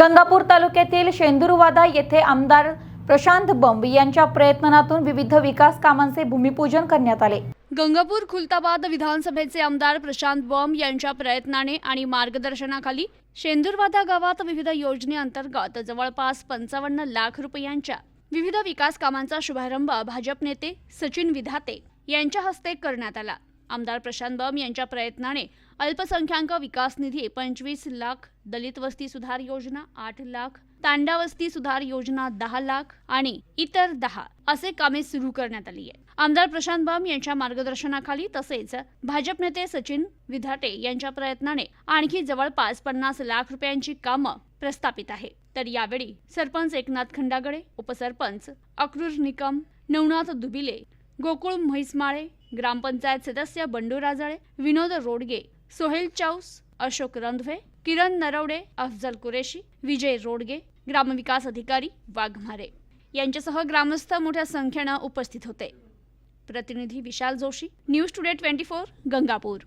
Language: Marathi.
गंगापूर तालुक्यातील शेंदूरवादा येथे आमदार प्रशांत बंब यांच्या प्रयत्नातून विविध विकास कामांचे भूमिपूजन करण्यात आले. गंगापूर खुलताबाद विधानसभेचे आमदार प्रशांत बॉम्ब यांच्या प्रयत्नाने आणि मार्गदर्शनाखाली शेंदूरवादा गावात विविध योजनेअंतर्गत जवळपास पंचावन्न लाख रुपयांच्या विविध विकास कामांचा शुभारंभ भाजप नेते सचिन विधाते यांच्या हस्ते करण्यात आला. आमदार प्रशांत बम यांच्या प्रयत्नाने अल्पसंख्याक विकास निधी पंचवीस लाख दलित वस्ती सुधार योजना आठ लाख तांडा वस्ती सुधार योजना दहा लाख आणि इतर दहा असे कामे सुरू करण्यात आली आहे आमदार प्रशांत बम यांच्या मार्गदर्शनाखाली तसेच भाजप नेते सचिन विधाटे यांच्या प्रयत्नाने आणखी जवळपास पन्नास लाख रुपयांची कामं प्रस्थापित आहे तर यावेळी सरपंच एकनाथ खंडागडे उपसरपंच अक्रूर निकम नवनाथ दुबिले गोकुळ म्हैसमाळे ग्रामपंचायत सदस्य बंडू राजाळे विनोद रोडगे सोहेल चौस अशोक रंधवे किरण नरवडे अफजल कुरेशी विजय रोडगे ग्रामविकास अधिकारी वाघमारे. यांच्यासह ग्रामस्थ मोठ्या संख्येनं उपस्थित होते. प्रतिनिधी Vishal Joshi news today twenty four Gangapur.